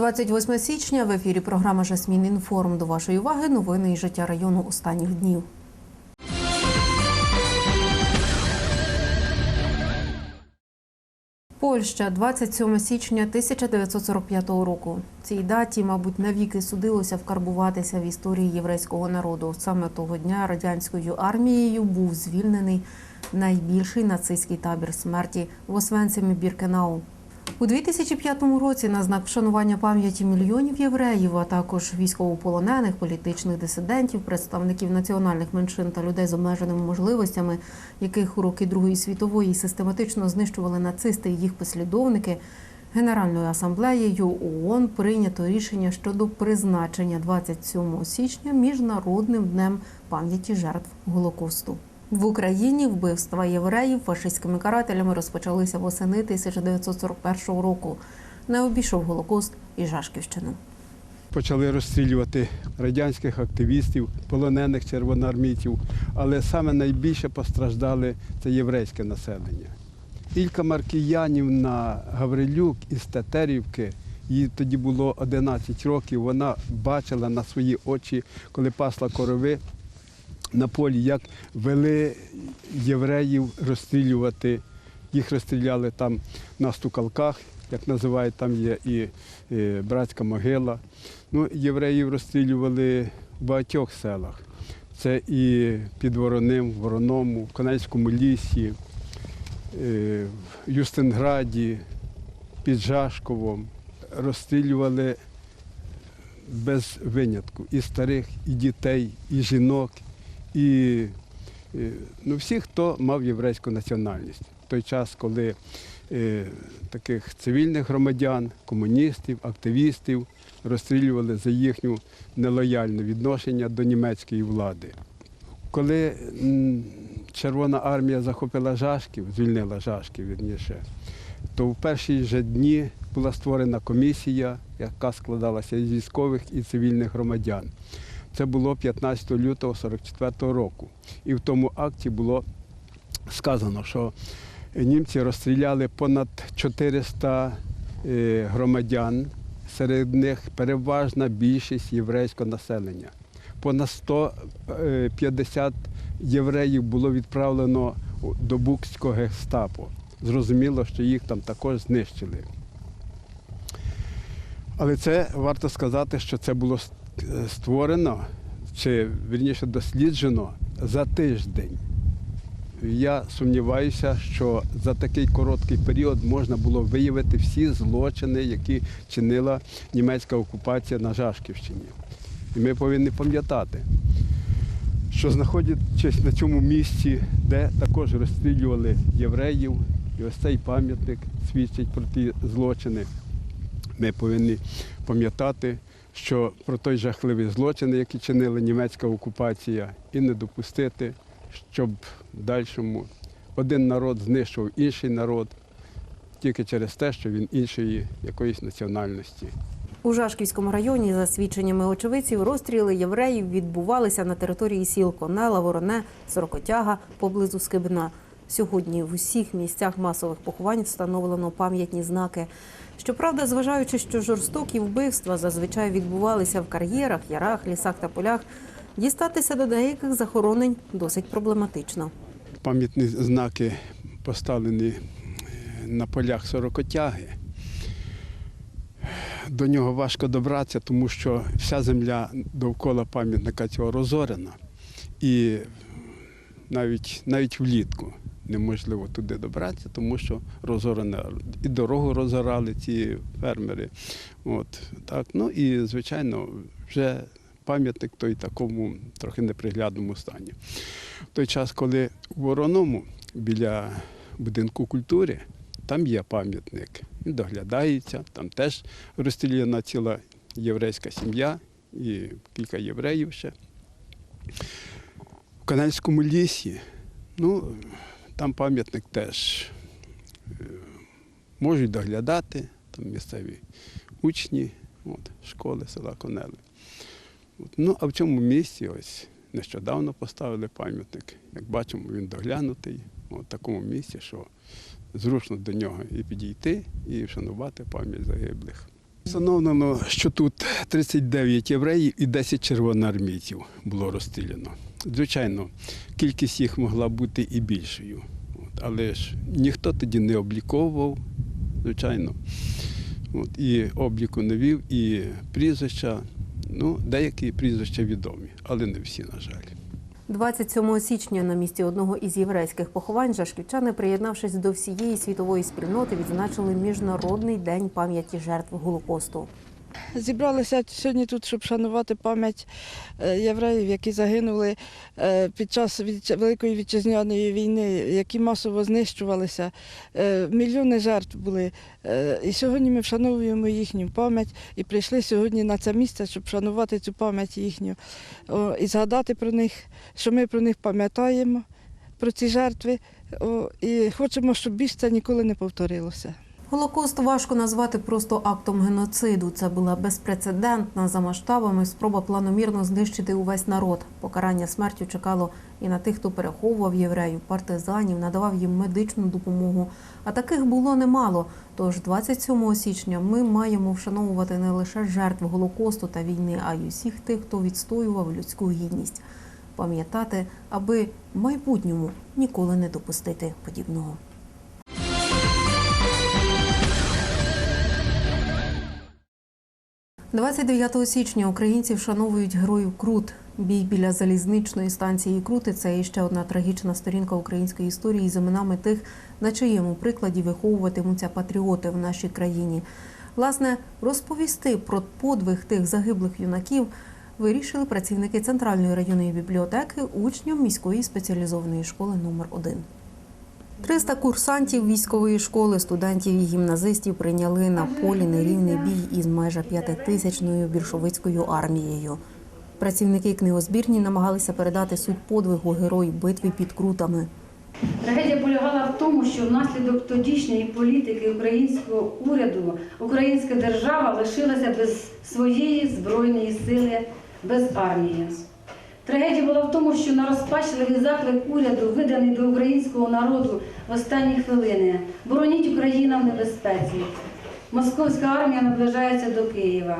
28 січня в ефірі програма Жасмін Інформ. До вашої уваги новини із життя району останніх днів. Польща, 27 січня 1945 року. Цій даті, мабуть, навіки судилося вкарбуватися в історії єврейського народу. Саме того дня радянською армією був звільнений найбільший нацистський табір смерті в Освенцимі Біркенау. У 2005 році на знак вшанування пам'яті мільйонів євреїв, а також військовополонених, політичних дисидентів, представників національних меншин та людей з обмеженими можливостями, яких у роки Другої світової систематично знищували нацисти і їх послідовники, Генеральною асамблеєю ООН прийнято рішення щодо призначення 27 січня міжнародним днем пам'яті жертв Голокосту. В Україні вбивства євреїв фашистськими карателями розпочалися восени 1941 року. Не обійшов Голокост і Жашківщину. Почали розстрілювати радянських активістів, полонених червоноармійців, але саме найбільше постраждали це єврейське населення. Ілька Маркіянівна Гаврилюк із Тетерівки, їй тоді було 11 років, вона бачила на свої очі, коли пасла корови на полі, як вели євреїв розстрілювати. Їх розстріляли там на стукалках, як називають, там є і, братська могила. Ну, євреїв розстрілювали в багатьох селах. Це і під Вороним, Вороному, в Канальському лісі, е, в Юстинграді, під Жашковом. Розстрілювали без винятку і старих, і дітей, і жінок, і е, ну, всіх, хто мав єврейську національність. В той час, коли е, таких цивільних громадян, комуністів, активістів розстрілювали за їхню нелояльне відношення до німецької влади. Коли Червона армія захопила Жашків, звільнила Жашків, вірніше, то в перші ж дні була створена комісія, яка складалася із військових і цивільних громадян. Це було 15 лютого 44 року. І в тому акті було сказано, що німці розстріляли понад 400 е, громадян, серед них переважна більшість єврейського населення. Понад 150 євреїв було відправлено до Букського гестапо. Зрозуміло, що їх там також знищили. Але це варто сказати, що це було створено, чи вірніше досліджено за тиждень. Я сумніваюся, що за такий короткий період можна було виявити всі злочини, які чинила німецька окупація на Жашківщині. І ми повинні пам'ятати, що знаходячись на цьому місці, де також розстрілювали євреїв, і ось цей пам'ятник свідчить про ті злочини, ми повинні пам'ятати, що про той жахливий злочин, який чинила німецька окупація, і не допустити, щоб в дальшому один народ знищував інший народ тільки через те, що він іншої якоїсь національності. У Жашківському районі, за свідченнями очевидців, розстріли євреїв відбувалися на території сіл Конела, Вороне, Сорокотяга поблизу Скибна. Сьогодні в усіх місцях масових поховань встановлено пам'ятні знаки. Щоправда, зважаючи, що жорстокі вбивства зазвичай відбувалися в кар'єрах, ярах, лісах та полях, дістатися до деяких захоронень досить проблематично. Пам'ятні знаки поставлені е, на полях сорокотяги. До нього важко добратися, тому що вся земля довкола пам'ятника цього розорена. І навіть, навіть влітку неможливо туди добратися, тому що розорена і дорогу розорали ці фермери. От, так. Ну і, звичайно, вже пам'ятник той такому трохи неприглядному стані. В той час, коли у Вороному біля будинку культури, там є пам'ятник, він доглядається, там теж розстріляна ціла єврейська сім'я і кілька євреїв ще. В Канальському лісі, ну, там пам'ятник теж е, можуть доглядати, там місцеві учні от, школи села Конели. От. Ну, а в цьому місці ось нещодавно поставили пам'ятник. Як бачимо, він доглянутий в такому місці, що зручно до нього і підійти, і вшанувати пам'ять загиблих. Встановлено, що тут 39 євреїв і 10 червоноармійців було розстріляно. Звичайно, кількість їх могла бути і більшою. Але ж ніхто тоді не обліковував, звичайно. От, і обліку не вів, і прізвища, ну, деякі прізвища відомі, але не всі, на жаль. 27 січня на місці одного із єврейських поховань жашківчани, приєднавшись до всієї світової спільноти, відзначили Міжнародний день пам'яті жертв Голокосту. Зібралися сьогодні тут, щоб шанувати пам'ять е, євреїв, які загинули е, під час Великої вітчизняної війни, які масово знищувалися. Е, Мільйони жертв були. І сьогодні ми вшановуємо їхню пам'ять і прийшли сьогодні на це місце, щоб вшанувати цю пам'ять їхню і згадати про них, що ми про них пам'ятаємо, про ці жертви. І хочемо, щоб більше це ніколи не повторилося. Голокост важко назвати просто актом геноциду. Це була безпрецедентна за масштабами спроба планомірно знищити увесь народ. Покарання смертю чекало і на тих, хто переховував євреїв, партизанів, надавав їм медичну допомогу. А таких було немало. Тож 27 січня ми маємо вшановувати не лише жертв голокосту та війни, а й усіх тих, хто відстоював людську гідність. Пам'ятати, аби в майбутньому ніколи не допустити подібного. – 29 січня українці вшановують героїв Крут. Бій біля залізничної станції Крути це іще одна трагічна сторінка української історії з іменами тих, на чиєму прикладі виховуватимуться патріоти в нашій країні. Власне, розповісти про подвиг тих загиблих юнаків вирішили працівники центральної районної бібліотеки учням міської спеціалізованої школи номер 1 300 курсантів військової школи, студентів і гімназистів прийняли на полі нерівний бій із майже п'ятитисячною більшовицькою армією. Працівники книгозбірні намагалися передати суть подвигу героїв битви під крутами. Трагедія полягала в тому, що внаслідок тодішньої політики українського уряду українська держава лишилася без своєї збройної сили, без армії. Трагедія була в тому, що на розпачливий заклик уряду, виданий до українського народу в останні хвилини, бороніть Україна в небезпеці. Московська армія наближається до Києва.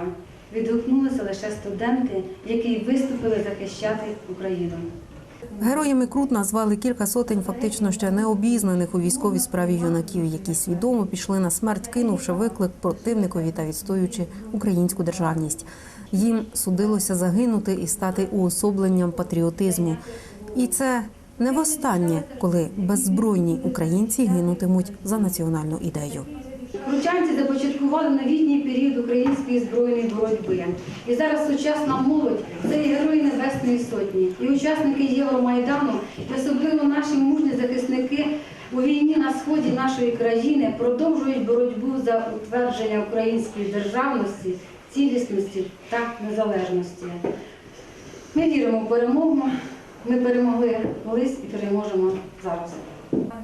Відгукнулися лише студенти, які виступили захищати Україну. Героями Крут назвали кілька сотень фактично ще необізнаних у військовій справі юнаків, які свідомо пішли на смерть, кинувши виклик противникові та відстоюючи українську державність. Їм судилося загинути і стати уособленням патріотизму. І це не востаннє, коли беззбройні українці гинутимуть за національну ідею. Кручанці започаткували новітній період української збройної боротьби. І зараз сучасна молодь це герої Небесної Сотні, і учасники Євромайдану, і особливо наші мужні захисники у війні на сході нашої країни продовжують боротьбу за утвердження української державності, цілісності та незалежності. Ми віримо в перемогу. Ми перемогли колись і переможемо зараз.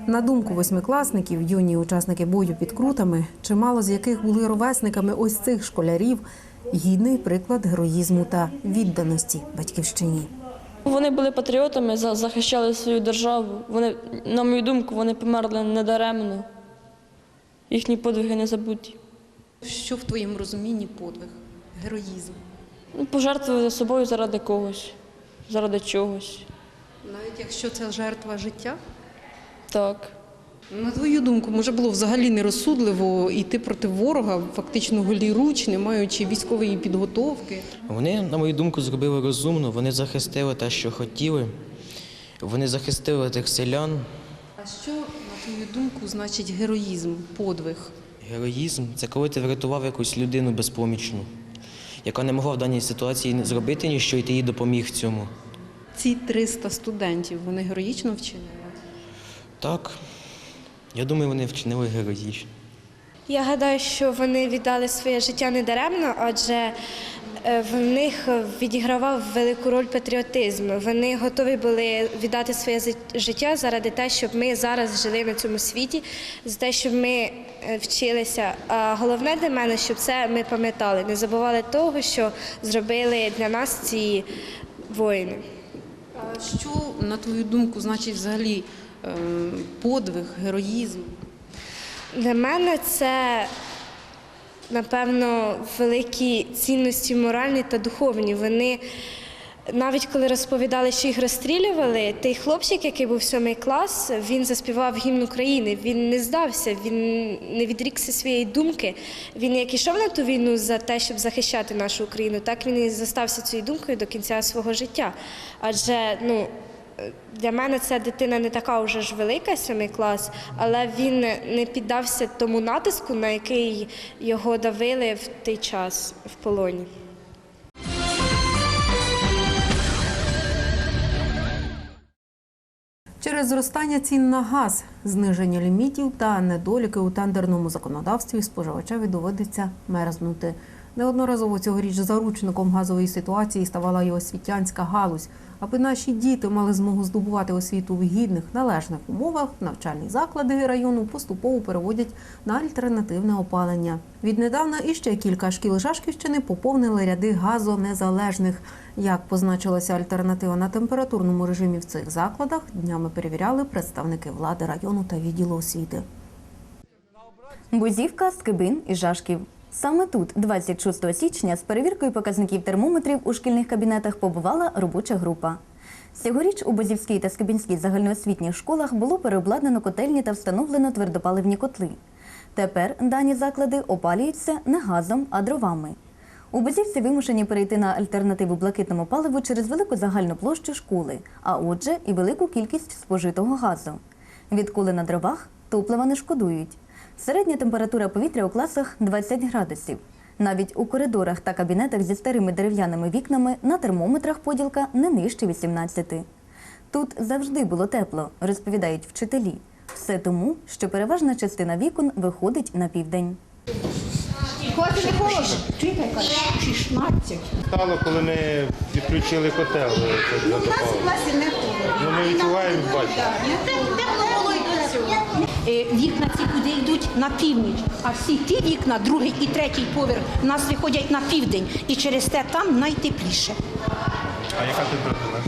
На думку восьмикласників, юні учасники бою під крутами, чимало з яких були ровесниками ось цих школярів, гідний приклад героїзму та відданості батьківщині. Вони були патріотами, захищали свою державу. Вони, на мою думку, вони померли недаремно. Їхні подвиги не забуті. Що в твоєму розумінні подвиг, героїзм? Ну, Пожертвували собою заради когось, заради чогось. Навіть якщо це жертва життя? Так. На твою думку, може було взагалі нерозсудливо йти проти ворога, фактично голіруч, не маючи військової підготовки. Вони, на мою думку, зробили розумно, вони захистили те, що хотіли. Вони захистили тих селян. А що, на твою думку, значить героїзм, подвиг? Героїзм це коли ти врятував якусь людину безпомічну, яка не могла в даній ситуації зробити нічого, і ти їй допоміг в цьому. Ці 300 студентів, вони героїчно вчинили? Так, я думаю, вони вчинили героїчно. Я гадаю, що вони віддали своє життя недаремно, адже в них відігравав велику роль патріотизм. Вони готові були віддати своє життя заради те, щоб ми зараз жили на цьому світі, за те, щоб ми е, вчилися. А головне для мене, щоб це ми пам'ятали, не забували того, що зробили для нас ці воїни. Що, на твою думку, значить взагалі е, подвиг, героїзм? Для мене це напевно, великі цінності моральні та духовні. Вони навіть коли розповідали, що їх розстрілювали, той хлопчик, який був сьомий клас, він заспівав гімн України. Він не здався, він не відрікся своєї думки. Він як ішов на ту війну за те, щоб захищати нашу Україну, так він і застався цією думкою до кінця свого життя. Адже ну. Для мене ця дитина не така вже ж велика, сьомий клас, але він не піддався тому натиску, на який його давили в той час в полоні. Через зростання цін на газ, зниження лімітів та недоліки у тендерному законодавстві споживачеві доводиться мерзнути. Неодноразово цьогоріч заручником газової ситуації ставала і освітянська галузь. Аби наші діти мали змогу здобувати освіту в гідних належних умовах, навчальні заклади району поступово переводять на альтернативне опалення. Віднедавна іще кілька шкіл Жашківщини поповнили ряди газонезалежних. Як позначилася альтернатива на температурному режимі в цих закладах, днями перевіряли представники влади району та відділу освіти. Бузівка, Скибин і Жашків. Саме тут, 26 січня, з перевіркою показників термометрів у шкільних кабінетах побувала робоча група. Цьогоріч у Бузівській та Скибінській загальноосвітніх школах було переобладнано котельні та встановлено твердопаливні котли. Тепер дані заклади опалюються не газом, а дровами. У Бузівці вимушені перейти на альтернативу блакитному паливу через велику загальну площу школи, а отже, і велику кількість спожитого газу. Відколи на дровах топлива не шкодують. Середня температура повітря у класах 20 градусів. Навіть у коридорах та кабінетах зі старими дерев'яними вікнами на термометрах поділка не нижче 18. Тут завжди було тепло, розповідають вчителі. Все тому, що переважна частина вікон виходить на південь. Хоч не холодно? Чуєте, 16. Стало, коли ми відключили котел. Ну, в нас в класі не холодно. Ну, ми відчуваємо, бачимо. Тепло було і до цього. Е, Вікна ці куди йдуть на північ, а всі ті вікна, другий і третій поверх, у нас виходять на південь. І через те там найтепліше. А яка температура?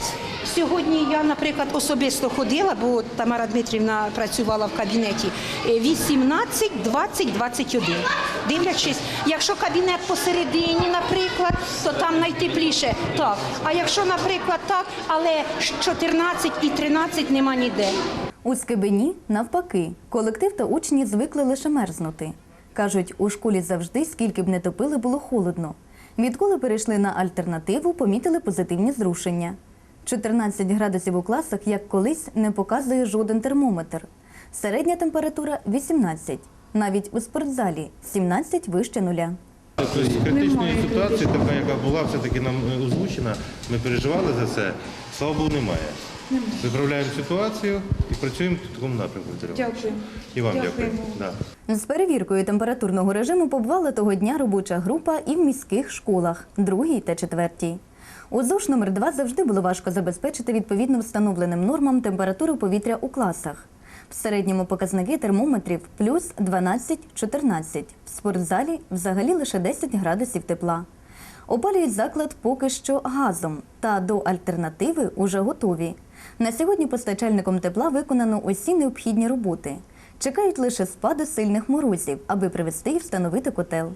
Сьогодні я, наприклад, особисто ходила, бо Тамара Дмитрівна працювала в кабінеті е, 18, 20, 21. Дивлячись, якщо кабінет посередині, наприклад, то там найтепліше. Так. А якщо, наприклад, так, але 14 і 13 нема ніде. У Скибині, навпаки, колектив та учні звикли лише мерзнути. Кажуть, у школі завжди, скільки б не топили, було холодно. Відколи перейшли на альтернативу, помітили позитивні зрушення. 14 градусів у класах, як колись, не показує жоден термометр. Середня температура 18. Навіть у спортзалі 17 вище нуля. Тобто критичної ситуації, така, яка була все-таки нам е, озвучена, ми переживали за це, слава Богу, немає. Виправляємо ситуацію і працюємо в такому напрямку. Дякую. І вам дякую. Да. З перевіркою температурного режиму побувала того дня робоча група і в міських школах, другій та четвертій. У ЗОШ номер 2 завжди було важко забезпечити відповідно встановленим нормам температуру повітря у класах. В середньому показники термометрів плюс 12-14. В спортзалі взагалі лише 10 градусів тепла. Опалюють заклад поки що газом, та до альтернативи уже готові. На сьогодні постачальником тепла виконано усі необхідні роботи. Чекають лише спаду сильних морозів, аби привезти і встановити котел.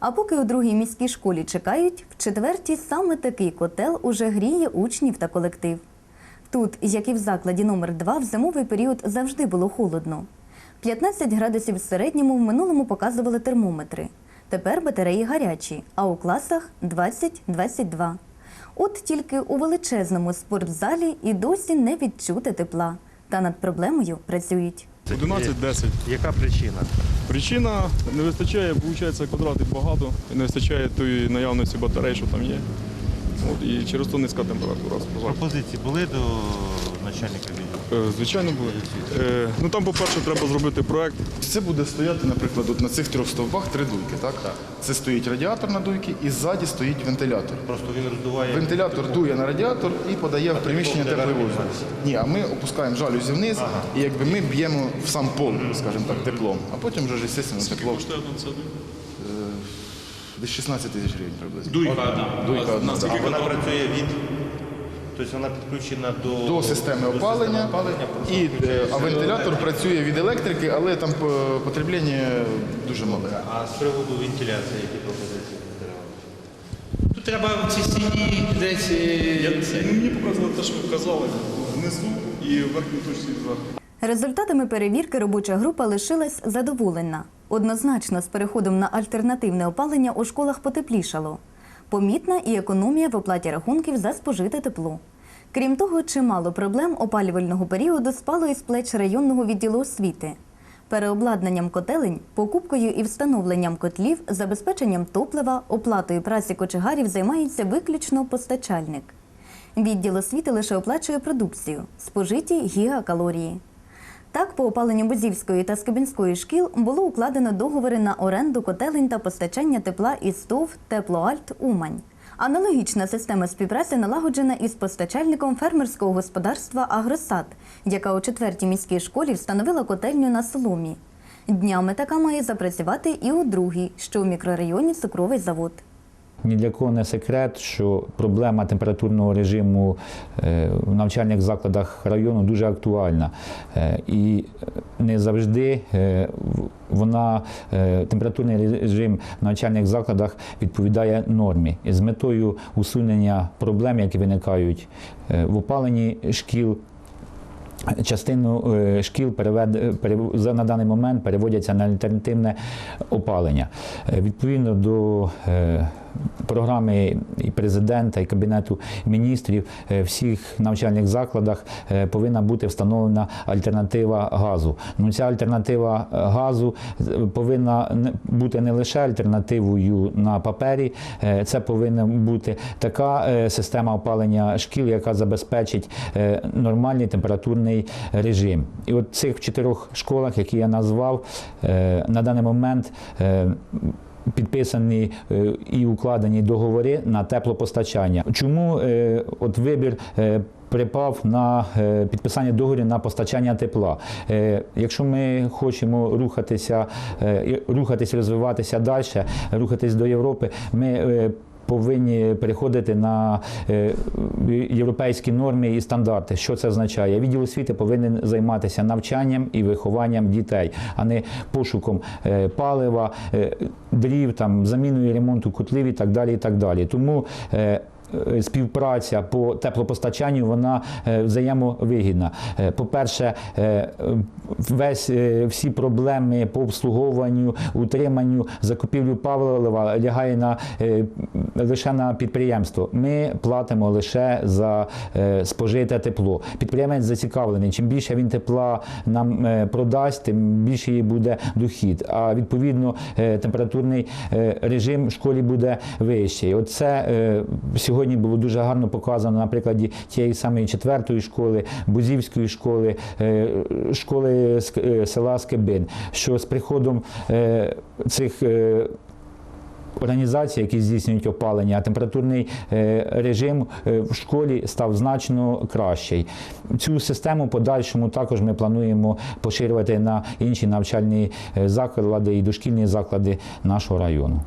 А поки у другій міській школі чекають, в четвертій саме такий котел уже гріє учнів та колектив. Тут, як і в закладі номер 2 в зимовий період завжди було холодно. 15 градусів в середньому в минулому показували термометри. Тепер батареї гарячі, а у класах 20-22. От тільки у величезному спортзалі і досі не відчути тепла. Та над проблемою працюють. 11-10. Яка причина? Причина не вистачає, виходить, квадратів багато, і не вистачає тої наявності батарей, що там є. От, і через то низька температура споживання. Пропозиції були до начальника відділу? Е, Звичайно, були. Е, ну там, по-перше, треба зробити проект. Це буде стояти, наприклад, от на цих трьох стовпах три дуйки, так? Це стоїть радіатор на дуйки і ззаді стоїть вентилятор. Просто він роздуває. Вентилятор дує на радіатор і подає в приміщення теплий воздух. Ні, а ми опускаємо жалюзі вниз, і якби ми б'ємо в сам пол, скажімо так, теплом. А потім вже звісно, тепло. Коштує одна ця дуйка? Десь 16 тисяч гривень приблизно. Дуйка одна. Дуйка одна. А вона працює від Тобто вона підключена до, До системи до опалення, і, е, а вентилятор працює від електрики, але там е, потреблення дуже мале. А з приводу вентиляції, які пропозиції? Тут треба в цій стіні десь. е, Я, мені показали те, що ви казали, внизу і в верхній точці зверху. Результатами перевірки робоча група лишилась задоволена. Однозначно, з переходом на альтернативне опалення у школах потеплішало. Помітна і економія в оплаті рахунків за спожите тепло. Крім того, чимало проблем опалювального періоду спало із плеч районного відділу освіти. Переобладнанням котелень, покупкою і встановленням котлів, забезпеченням топлива, оплатою праці кочегарів займається виключно постачальник. Відділ освіти лише оплачує продукцію, спожиті гігакалорії. Так, по опаленню Бузівської та Скибінської шкіл було укладено договори на оренду котелень та постачання тепла із ТОВ Теплоальт Умань. Аналогічна система співпраці налагоджена із постачальником фермерського господарства Агросад, яка у четвертій міській школі встановила котельню на соломі. Днями така має запрацювати і у другій, що у мікрорайоні цукровий завод. Ні для кого не секрет, що проблема температурного режиму е, в навчальних закладах району дуже актуальна. Е, І не завжди е, вона, температурний режим в навчальних закладах відповідає нормі. І з метою усунення проблем, які виникають в опаленні шкіл, Частину шкіл на даний момент переводяться на альтернативне опалення. Відповідно до програми і президента, і Кабінету міністрів, е, всіх навчальних закладах е, повинна бути встановлена альтернатива газу. Ну, ця альтернатива е, газу повинна бути не лише альтернативою на папері, це повинна бути така система опалення шкіл, яка забезпечить нормальний температурний режим. І от цих чотирьох школах, які я назвав, на даний момент підписані е, і укладені договори на теплопостачання. Чому е, от вибір е, припав на підписання договорів на постачання тепла? Якщо ми хочемо рухатися, рухатись, розвиватися далі, рухатись до Європи, ми Повинні переходити на е, європейські норми і стандарти. Що це означає? Відділ освіти повинен займатися навчанням і вихованням дітей, а не пошуком е, палива, е, дрів, там заміною ремонту котлів і так далі. І так далі. Тому Співпраця по теплопостачанню вона е, взаємовигідна. Е, По-перше, е, весь е, всі проблеми по обслуговуванню, утриманню, закупівлю палива лягає на е, лише на підприємство. Ми платимо лише за е, спожите тепло. Підприємець зацікавлений. Чим більше він тепла нам е, продасть, тим більший буде дохід. А відповідно е, температурний е, режим в школі буде вищий. Оце е, сьогодні було дуже гарно показано на прикладі тієї самої четвертої школи, Бузівської школи, е, школи е, села Скибин, що з приходом е, цих організацій, які здійснюють опалення, температурний режим в школі став значно кращий. Цю систему подальшому також ми плануємо поширювати на інші навчальні заклади і дошкільні заклади нашого району.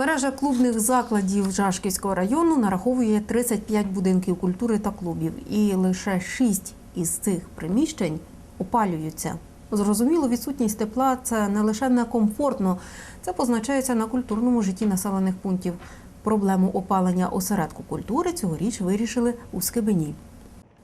Мережа клубних закладів Жашківського району нараховує 35 будинків культури та клубів, і лише 6 із цих приміщень опалюються. Зрозуміло, відсутність тепла це не лише некомфортно, це позначається на культурному житті населених пунктів. Проблему опалення осередку культури цьогоріч вирішили у Скибині.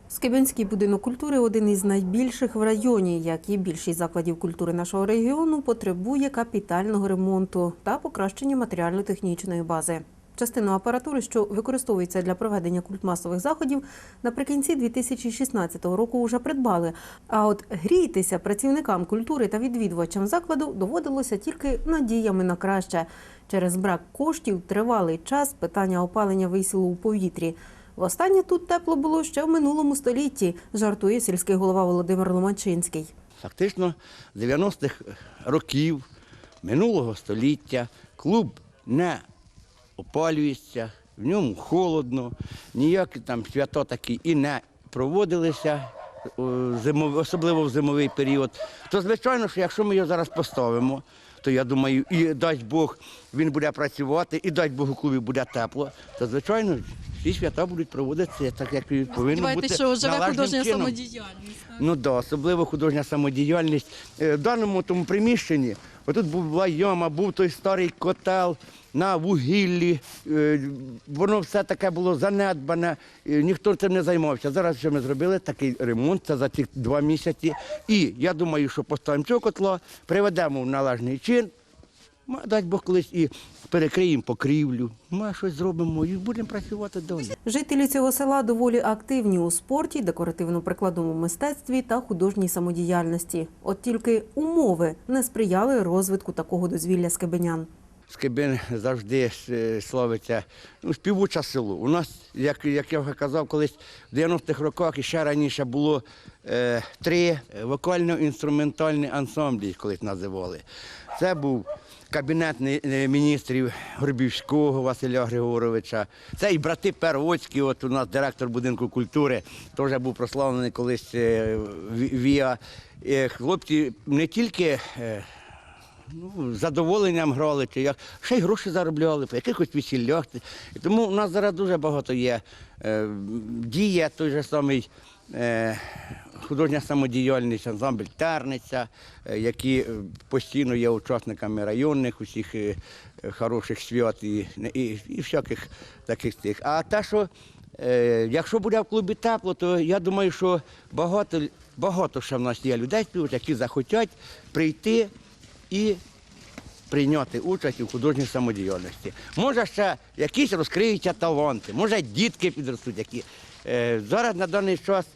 Скибинський будинок культури один із найбільших в районі, як і більшість закладів культури нашого регіону, потребує капітального ремонту та покращення матеріально-технічної бази. Частину апаратури, що використовується для проведення культмасових заходів, наприкінці 2016 року вже придбали. А от грійтися працівникам культури та відвідувачам закладу доводилося тільки надіями на краще. Через брак коштів тривалий час питання опалення висіло у повітрі. Востаннє тут тепло було ще в минулому столітті, жартує сільський голова Володимир Ломачинський. Фактично з 90-х років минулого століття клуб не опалюється, в ньому холодно, ніякі там свято такі і не проводилися, о, особливо в зимовий період. То звичайно, що якщо ми його зараз поставимо, то я думаю, і дасть Бог, він буде працювати, і дасть Бог у клубі буде тепло, то звичайно всі свята будуть проводитися так, як і повинно бути. що живе належним художня чином. самодіяльність. Ну так, да, особливо художня самодіяльність. Е, В даному тому приміщенні, отут була яма, був той старий котел на вугіллі. е, Воно все таке було занедбане, е, ніхто цим не займався. Зараз що ми зробили такий ремонт, це за ці два місяці. І я думаю, що поставимо цього котла, приведемо в належний чин. Ма, Дасть Бог колись і перекриємо покрівлю. Ми щось зробимо і будемо працювати далі. Жителі цього села доволі активні у спорті, декоративно-прикладному мистецтві та художній самодіяльності. От тільки умови не сприяли розвитку такого дозвілля скебенян. Скибин завжди е, славиться ну, співуча село. У нас, як, як я вже казав, колись в 90-х роках і ще раніше було е, три вокально-інструментальні ансамблі, колись називали. Це був кабінет не- не міністрів Горбівського Василя Григоровича. Це і брати Первоцькі, от у нас директор будинку культури, теж був прославлений колись е, Віа. Е, Хлопці не тільки. е, ну, задоволенням грали, чи як, ще й гроші заробляли, по якихось весіллях. Тому у нас зараз дуже багато є. Діє той же самий художня самодіяльність, ансамбль Терниця, е, які е, постійно є учасниками районних усіх е, хороших свят і, і, і всяких таких тих. А те, що якщо буде в клубі тепло, то я думаю, що багато, багато ще в нас є людей, співають, які захотять прийти і прийняти участь у художній самодіяльності. Може, ще якісь розкриються таланти, може, дітки підростуть, які. Зараз на даний час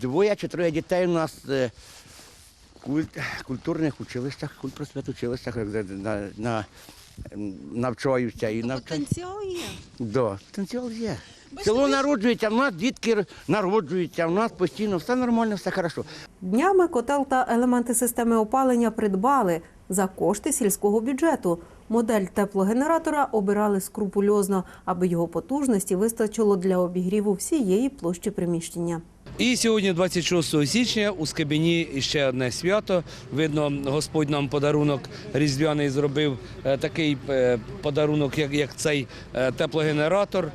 двоє чи троє дітей у нас е, культ, культурних училищах, культпросвятучилищах е, на, на, навчаються і навчаються. Потенціал є. Да, потенціал є. Село народжується, в нас дітки народжуються, в нас постійно все нормально, все хорошо. Днями котел та елементи системи опалення придбали за кошти сільського бюджету. Модель теплогенератора обирали скрупульозно, аби його потужності вистачило для обігріву всієї площі приміщення. І сьогодні, 26 січня, у Скабіні ще одне свято. Видно, Господь нам подарунок різдвяний зробив е, такий е, подарунок, як, як цей е, теплогенератор.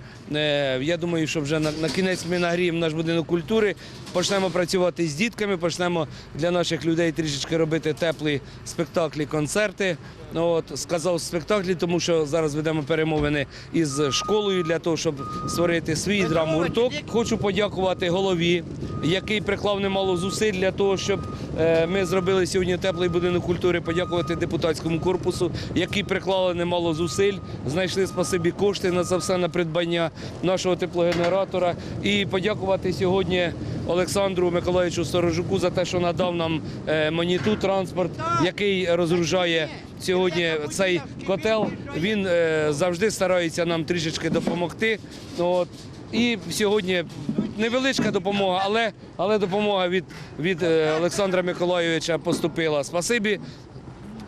Я думаю, що вже на, на кінець ми нагріємо наш будинок культури, почнемо працювати з дітками, почнемо для наших людей трішечки робити теплі спектаклі, концерти. Ну, от, сказав спектаклі, тому що зараз ведемо перемовини із школою для того, щоб створити свій драмгурток. Хочу подякувати голові, який приклав немало зусиль для того, щоб е, ми зробили сьогодні теплий будинок культури. Подякувати депутатському корпусу, які приклали немало зусиль, знайшли спасибі кошти на це все на придбання нашого теплогенератора. І подякувати сьогодні Олександру Миколаївичу Сторожуку за те, що надав нам е, маніту транспорт, який розгружає сьогодні цей котел. Він е, завжди старається нам трішечки допомогти. От. І сьогодні невеличка допомога, але, але допомога від, від е, Олександра Миколайовича поступила. Спасибі,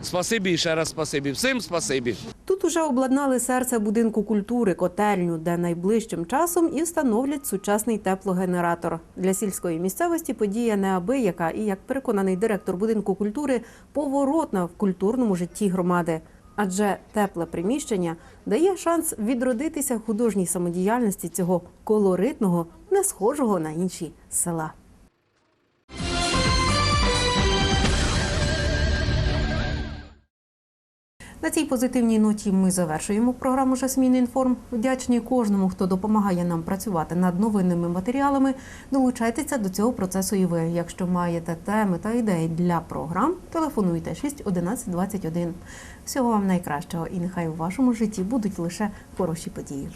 спасибі і ще раз спасибі. Всім спасибі. Тут уже обладнали серце будинку культури, котельню, де найближчим часом і встановлять сучасний теплогенератор. Для сільської місцевості подія неабияка і, як переконаний директор будинку культури, поворотна в культурному житті громади. Адже тепле приміщення дає шанс відродитися художній самодіяльності цього колоритного, не схожого на інші села. Цій позитивній ноті ми завершуємо програму Жасмін Інформ. Вдячні кожному, хто допомагає нам працювати над новинними матеріалами. Долучайтеся до цього процесу і ви. Якщо маєте теми та ідеї для програм, телефонуйте 6 11 21. Всього вам найкращого і нехай у вашому житті будуть лише хороші події.